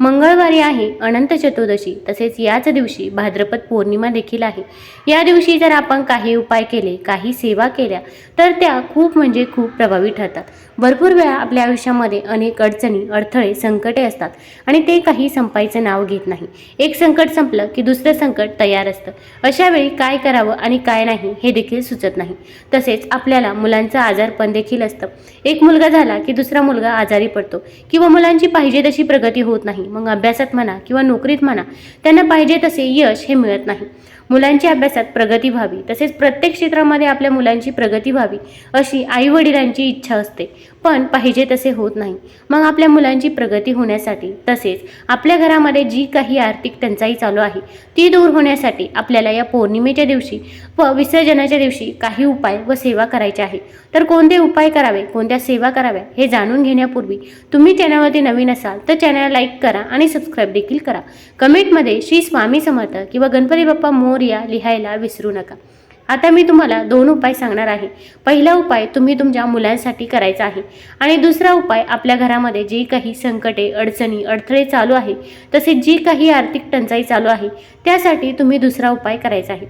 मंगळवारी आहे अनंत चतुर्दशी तसेच याच दिवशी भाद्रपद पौर्णिमा देखील आहे. या दिवशी जर आपण काही उपाय केले काही सेवा केल्या तर त्या खूप म्हणजे खूप प्रभावी ठरतात. भरपूर वेळा आपल्या आयुष्यामध्ये अनेक अडचणी अडथळे संकटे असतात आणि ते काही संपायचं नाव घेत नाही. एक संकट संपलं की दुसरं संकट तयार असतं. अशा वेळी काय करावं आणि काय नाही हे देखील सुचत नाही. तसेच आपल्याला मुलांचं आजारपण देखील असतं. एक मुलगा झाला की दुसरा मुलगा आजारी पडतो किंवा मुलांची पाहिजे तशी प्रगती होत नाही. मग अभ्यासात म्हणा किंवा नोकरीत म्हणा त्यांना पाहिजे तसे यश हे मिळत नाही. मुलांची अभ्यासात प्रगती व्हावी तसेच प्रत्येक क्षेत्रामध्ये आपल्या मुलांची प्रगती व्हावी अशी आईवडिलांची इच्छा असते. पण पाहिजे तसे होत नाही. मग आपल्या मुलांची प्रगती होण्यासाठी तसेच आपल्या घरामध्ये जी काही आर्थिक टंचाई चालू आहे ती दूर होण्यासाठी आपल्याला या पौर्णिमेच्या दिवशी व विसर्जनाच्या दिवशी काही उपाय व सेवा करायच्या आहे तर कोणते उपाय करावे कोणत्या सेवा कराव्या हे जाणून घेण्यापूर्वी तुम्ही चॅनलवरती नवीन असाल तर चॅनल लाईक करा आणि सबस्क्राईब देखील करा. कमेंटमध्ये श्री स्वामी समर्थ किंवा गणपती बाप्पा मोरया लिहायला विसरू नका. आता मी तुम्हाला दोन उपाय सांगणार आहे. पहिला उपाय तुम्ही तुमच्या मुलांसाठी करायचा आहे. आणि दुसरा उपाय आपल्या घरामध्ये जी काही संकटे अडचणी अडथळे चालू आहे तसेच जी काही आर्थिक टंचाई चालू आहे त्यासाठी तुम्ही दुसरा उपाय करायचा आहे.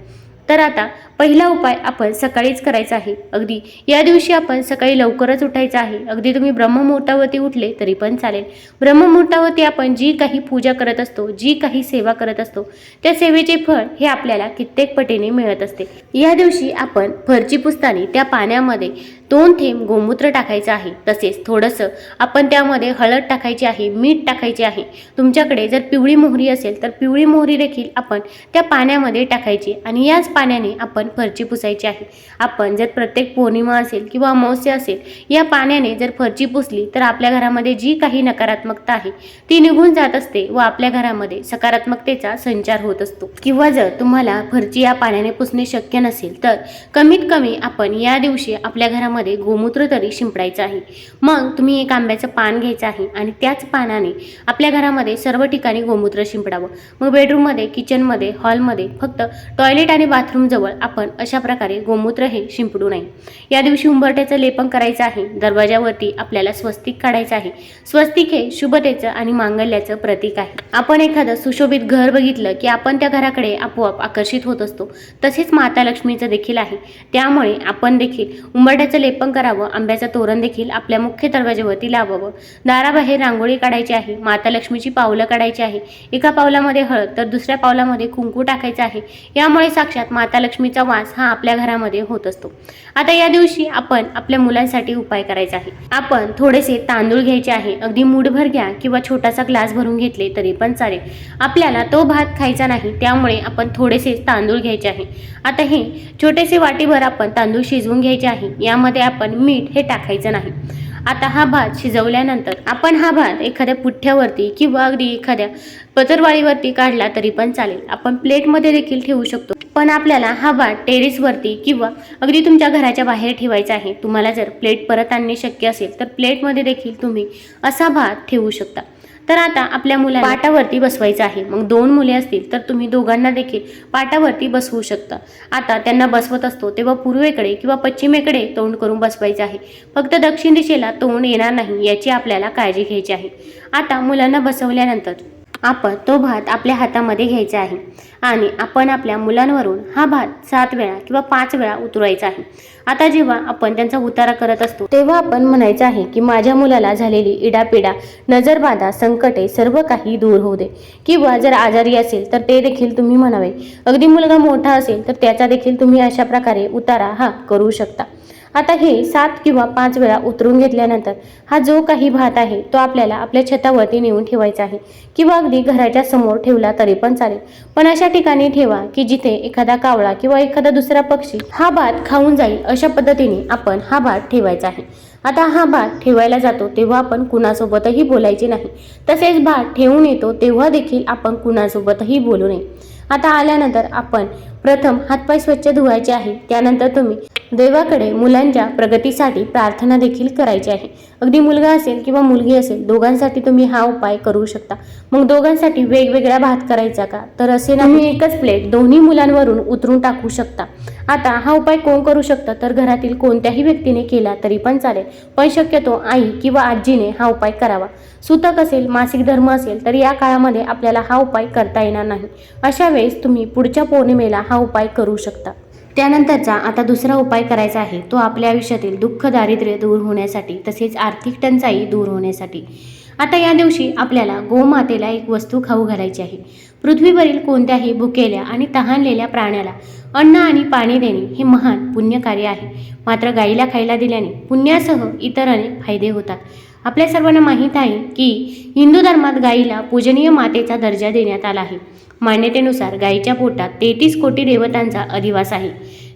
तर आता पहिला उपाय आपण सकाळीच करायचा आहे. अगदी या दिवशी आपण सकाळी लवकरच उठायचं आहे. अगदी तुम्ही ब्रह्ममुहूर्तावरती उठले तरी पण चालेल. ब्रह्ममुहूर्तावरती आपण जी काही पूजा करत असतो जी काही सेवा करत असतो त्या सेवेचे फळ हे आपल्याला कित्येक पटीने मिळत असते. या दिवशी आपण फरची पुसतानी त्या पाण्यामध्ये दोन थेंब गोमूत्र टाकायचं आहे. तसेच थोडंसं आपण त्यामध्ये हळद टाकायची आहे मीठ टाकायचे आहे. तुमच्याकडे जर पिवळी मोहरी असेल तर पिवळी मोहरी देखील आपण त्या पाण्यामध्ये टाकायची आणि याच पाण्याने आपण फरची पुसायची आहे. आपण जर प्रत्येक पौर्णिमा असेल किंवा अमावस्या असेल या पाण्याने जर फरची पुसली तर आपल्या घरामध्ये जी काही नकारात्मकता आहे ती निघून जात असते व आपल्या घरामध्ये सकारात्मकतेचा संचार होत असतो. किंवा जर तुम्हाला फरची या पाण्याने पुसणे शक्य नसेल तर कमीत कमी आपण या दिवशी आपल्या घरामध्ये गोमूत्र तरी शिंपडायचं आहे. मग तुम्ही एक आंब्याचं पान घ्यायचं आहे आणि त्याच पानाने आपल्या घरामध्ये सर्व ठिकाणी गोमूत्र शिंपडावं. मग बेडरूममध्ये किचनमध्ये हॉलमध्ये फक्त टॉयलेट आणि बाथरूमजवळ आपण अशा प्रकारे गोमूत्र हे शिंपडू नये. या दिवशी उंबरट्याचं लेपन करायचं आहे. दरवाजावरती आपल्याला स्वस्तिक काढायचं आहे. स्वस्तिक हे शुभतेचं आणि मांगल्याचं प्रतीक आहे. आपण एखादं सुशोभित घर बघितलं की आपण त्या घराकडे आपोआप आकर्षित होत असतो. तसेच माता लक्ष्मीचं देखील आहे. त्यामुळे आपण देखील उंबरट्याचं लेपन करावं आंब्याचं तोरण देखील आपल्या मुख्य दरवाजावरती लावावं. दाराबाहेर रांगोळी काढायची आहे. माता लक्ष्मीची पावलं काढायची आहे. एका पावलामध्ये हळद तर दुसऱ्या पावलामध्ये कुंकू टाकायचं आहे. यामुळे साक्षात माता लक्ष्मीचा वास हा आपल्या घरामध्ये होत असतो. आता या दिवशी आपण आपल्या मुलांसाठी उपाय करायचा आहे. आपण थोडेसे तांदूळ घ्यायचे आहे. अगदी मूठभर घ्या किंवा छोटासा ग्लास भरून घेतले तरी पण चालेल. आपल्याला तो भात खायचा नाही त्यामुळे आपण थोडेसे तांदूळ घ्यायचे आहे. आता हे छोटेसे वाटीभर आपण तांदूळ शिजवून घ्यायचे आहे. यामध्ये आपण मीठ हे टाकायचं नाही. आता हा भात शिजवल्यानंतर आपण हा भात एखाद्या पुठ्ठ्यावरती किंवा अगदी एखाद्या पतरवाळीवरती काढला तरी पण चालेल. आपण प्लेटमध्ये देखील ठेवू शकतो. पण आपल्याला हा भात टेरेसवरती किंवा अगदी तुमच्या घराच्या बाहेर ठेवायचा आहे. तुम्हाला जर प्लेट परत आणणे शक्य असेल तर प्लेटमध्ये देखील तुम्ही असा भात ठेवू शकता. तर आता आपल्या मुला पाटावरती बसवायचं आहे. मग दोन मुले असतील तर तुम्ही दोघांना देखील पाटावरती बसवू शकता. आता त्यांना बसवत असतो तेव्हा पूर्वेकडे किंवा पश्चिमेकडे तोंड करून बसवायचं आहे. फक्त दक्षिण दिशेला तोंड येणार नाही याची आपल्याला काळजी घ्यायची आहे. आता मुलांना बसवल्यानंतर आपण तो भात आपल्या हातामध्ये घ्यायचा आहे. आणि आपण आपल्या मुलांवरून हा भात सात वेळा किंवा पाच वेळा उतरवायचा आहे. आता जेव्हा आपण त्यांचा उतारा करत असतो तेव्हा आपण म्हणायचं आहे की माझ्या मुलाला झालेली इडापिडा नजरबाधा संकटे सर्व काही दूर होऊ दे. किंवा जर आजारी असेल तर ते देखील तुम्ही म्हणावे. अगदी मुलगा मोठा असेल तर त्याचा देखील तुम्ही अशा प्रकारे उतारा हा करू शकता. आता हे सात किंवा पाच वेळा उतरून घेतल्यानंतर हा जो काही भात आहे तो आपल्याला आपल्या छतावरती नेऊन ठेवायचा आहे. किंवा अगदी घराच्या समोर ठेवला तरी पण चालेल. पण अशा ठिकाणी ठेवा की जिथे एखादा कावळा किंवा एखादा दुसरा पक्षी हा भात खाऊन जाईल अशा पद्धतीने आपण हा भात ठेवायचा आहे. आता हा भात ठेवायला जातो तेव्हा आपण कुणासोबतही बोलायचे नाही. तसेच भात ठेवून येतो तेव्हा देखील आपण कुणासोबतही बोलू नये. आता आल्यानंतर आपण प्रथम हातपाय स्वच्छ धुवायचे आहे. त्यानंतर तुम्ही देवाकडे मुलांच्या प्रगतीसाठी प्रार्थना देखील करायची आहे. अगदी मुलगा असेल किंवा मुलगी असेल दोघांसाठी तुम्ही हा उपाय करू शकता. मग दोघांसाठी वेगवेगळा भात करायचा का? तर असे नाही. एकच प्लेट दोन्ही मुलांवरून उतरून टाकू शकता. आता हा उपाय कोण करू शकतं? तर घरातील कोणत्याही व्यक्तीने केला तरी पण चालेल. पण शक्यतो आई किंवा आजीने हा उपाय करावा. सुतक असेल मासिक धर्म असेल तर या काळामध्ये आपल्याला हा उपाय करता येणार नाही. अशा वेळी वेळेस तुम्ही पुढच्या पौर्णिमेला हा उपाय करू शकता. त्यानंतरचा आता दुसरा उपाय करायचा आहे. तो आपल्या आयुष्यातील दुःख दारिद्र्य दूर होण्यासाठी तसेच आर्थिक टंचाई दूर होण्यासाठी. आता या दिवशी आपल्याला गोमातेला एक वस्तू खाऊ घालायची आहे. पृथ्वीवरील कोणत्याही भुकेल्या आणि तहानलेल्या प्राण्याला अन्न आणि पाणी देणे हे महान पुण्यकार्य आहे. मात्र गाईला खायला दिल्याने पुण्यासह इतर अनेक फायदे होतात. आपल्या सर्वांना माहीत आहे की हिंदू धर्मात गाईला पूजनीय मातेचा दर्जा देण्यात आला आहे. मान्यतेनुसार गायीच्या पोटात तेहतीस कोटी देवतांचा अधिवास आहे.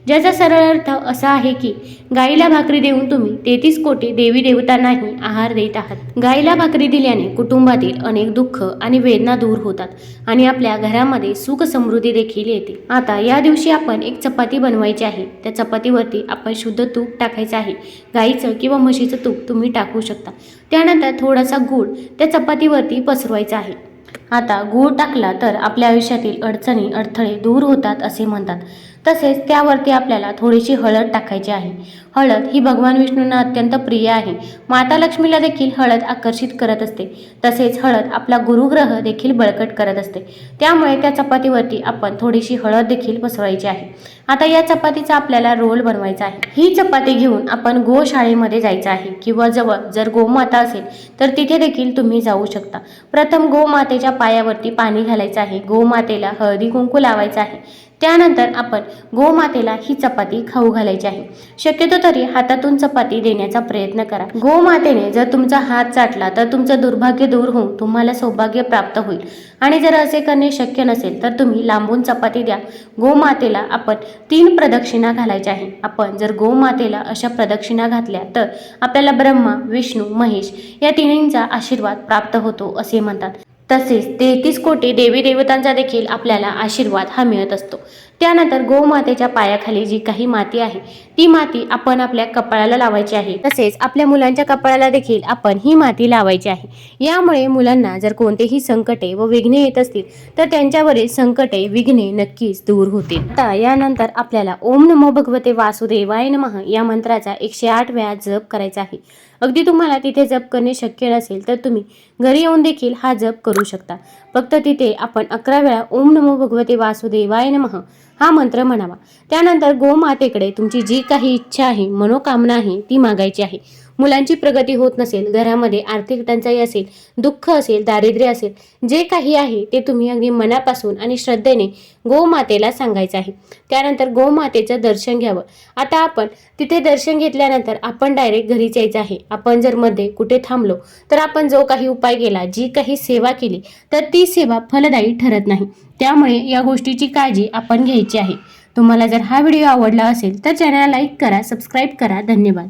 ज्याचा सरळ अर्थ असा आहे की गाईला भाकरी देऊन तुम्ही तेहतीस कोटी देवी देवतांनाही आहार देत आहात. गाईला भाकरी दिल्याने कुटुंबातील अनेक दुःख आणि वेदना दूर होतात आणि आपल्या घरामध्ये सुख समृद्धी देखील येते. आता या दिवशी आपण एक चपाती बनवायची आहे. त्या चपातीवरती आपण शुद्ध तूप टाकायचं आहे. गाईचं किंवा म्हशीचं तूप तुम्ही टाकू शकता. त्यानंतर थोडासा गूळ त्या चपातीवरती पसरवायचा आहे. आता गूळ टाकला तर आपल्या आयुष्यातील अडचणी अडथळे दूर होतात असे म्हणतात. तसेच त्यावरती आपल्याला थोडीशी हळद टाकायची आहे. हळद ही भगवान विष्णूंना अत्यंत प्रिय आहे. माता लक्ष्मीला देखील हळद आकर्षित करत असते. तसेच हळद आपला गुरुग्रह देखील बळकट करत असते. त्यामुळे त्या चपातीवरती आपण थोडीशी हळद देखील पसरवायची आहे. आता या चपातीचा आपल्याला रोल बनवायचा आहे. ही चपाती घेऊन आपण गोशाळेमध्ये जायचं आहे किंवा जवळ जर गोमाता असेल तर तिथे देखील तुम्ही जाऊ शकता. प्रथम गोमातेच्या पायावरती पाणी घालायचं आहे. गोमातेला हळदी कुंकू लावायचं आहे. त्यानंतर आपण गोमातेला ही चपाती खाऊ घालायची आहे. शक्यतो तरी हातातून चपाती देण्याचा प्रयत्न करा. गोमातेने जर तुमचा हात चाटला तर तुमचं दुर्भाग्य दूर होऊन तुम्हाला सौभाग्य प्राप्त होईल. आणि जर असे करणे शक्य नसेल तर तुम्ही लांबून चपाती द्या. गोमातेला आपण तीन प्रदक्षिणा घालायच्या आहे. आपण जर गोमातेला अशा प्रदक्षिणा घातल्या तर आपल्याला ब्रह्मा विष्णू महेश या तिन्हींचा आशीर्वाद प्राप्त होतो असे म्हणतात. तसेच तेहतीस कोटी देवी देवतांचा देखील आपल्याला आशीर्वाद हा मिळत असतो. त्यानंतर गोमातेच्या पायाखाली जी काही माती आहे ती माती आपण आपल्या कपाळाला लावायची आहे. तसेच आपल्या मुलांच्या कपाळाला देखील आपण ही माती लावायची आहे. यामुळे मुलांना जर कोणतेही संकटे व विघ्ने येत असतील तर त्यांच्यावरील संकटे विघ्ने नक्कीच दूर होतील. आता यानंतर आपल्याला ओम नमो भगवते वासुदेवाय नमः या मंत्राचा एकशे आठ वेळा जप करायचा आहे. अगदी तुम्हाला तिथे जप करणे शक्य नसेल तर तुम्ही घरी येऊन देखील हा जप करू शकता. फक्त तिथे आपण अकरा वेळा ओम नमो भगवते वासुदेवाय नमः हा मंत्र म्हणावा. त्यानंतर गोमातेकडे तुमची जी काही इच्छा आहे मनोकामना आहे ती मागायची आहे. मुलांची प्रगती होत नसेल घरामध्ये आर्थिक टंचाई असेल दुःख असेल दारिद्र्य असेल जे काही आहे ते तुम्ही अगदी मनापासून आणि श्रद्धेने गोमातेला सांगायचं आहे. त्यानंतर गोमातेचं दर्शन घ्यावं. आता आपण तिथे दर्शन घेतल्यानंतर आपण डायरेक्ट घरीच यायचं आहे. आपण जर मध्ये कुठे थांबलो तर आपण जो काही उपाय केला जी काही सेवा केली तर ती सेवा फलदायी ठरत नाही. त्यामुळे या गोष्टीची काळजी आपण घ्यायची आहे. तुम्हाला जर हा व्हिडिओ आवडला असेल तर चॅनलला लाईक करा सबस्क्राईब करा. धन्यवाद.